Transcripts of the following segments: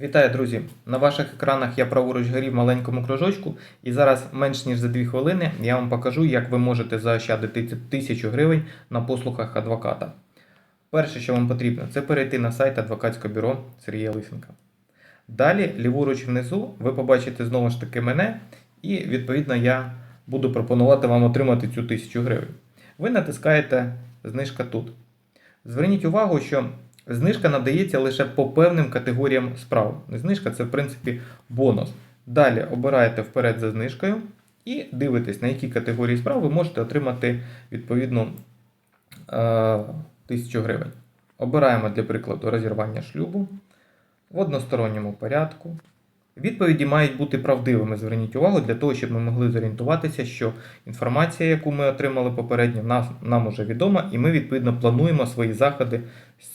Вітаю, друзі! На ваших екранах я праворуч горів в маленькому кружочку, і зараз менш ніж за 2 хвилини я вам покажу, як ви можете заощадити 1000 гривень на послугах адвоката. Перше, що вам потрібно, це перейти на сайт адвокатського бюро Сергія Лисенка. Далі, ліворуч внизу, ви побачите знову ж таки мене, і відповідно я буду пропонувати вам отримати цю 1000 гривень. Ви натискаєте знижка тут. Зверніть увагу, що знижка надається лише по певним категоріям справ. Знижка це, в принципі, бонус. Далі обираєте вперед за знижкою і дивитесь, на які категорії справ ви можете отримати відповідно е, 1000 гривень. Обираємо для прикладу розірвання шлюбу в односторонньому порядку. Відповіді мають бути правдивими. Зверніть увагу для того, щоб ми могли зорієнтуватися, що інформація, яку ми отримали попередньо, нам уже відома, і ми відповідно плануємо свої заходи,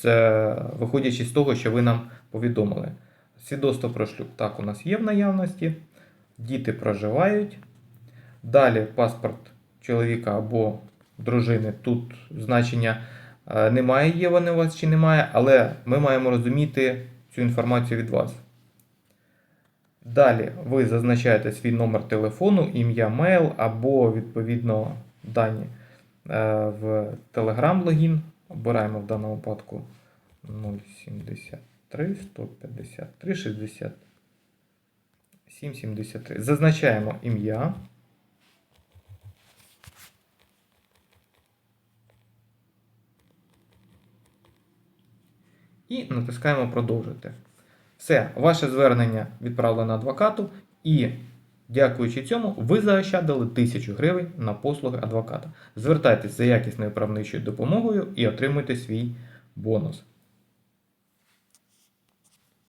е, виходячи з того, що ви нам повідомили. Свідоцтво про шлюб так у нас є в наявності, діти проживають. Далі паспорт чоловіка або дружини. Тут значення е, немає, є вони у вас чи немає, але ми маємо розуміти цю інформацію від вас. Далі ви зазначаєте свій номер телефону, ім'я, мейл або відповідно дані е, в Telegram логін. Обираємо в даному випадку 073 153 67 73. Зазначаємо ім'я. І натискаємо продовжити. Все, ваше звернення відправлено адвокату, і дякуючи цьому, ви заощадили 1000 гривень на послуги адвоката. Звертайтеся за якісною правничою допомогою і отримуйте свій бонус.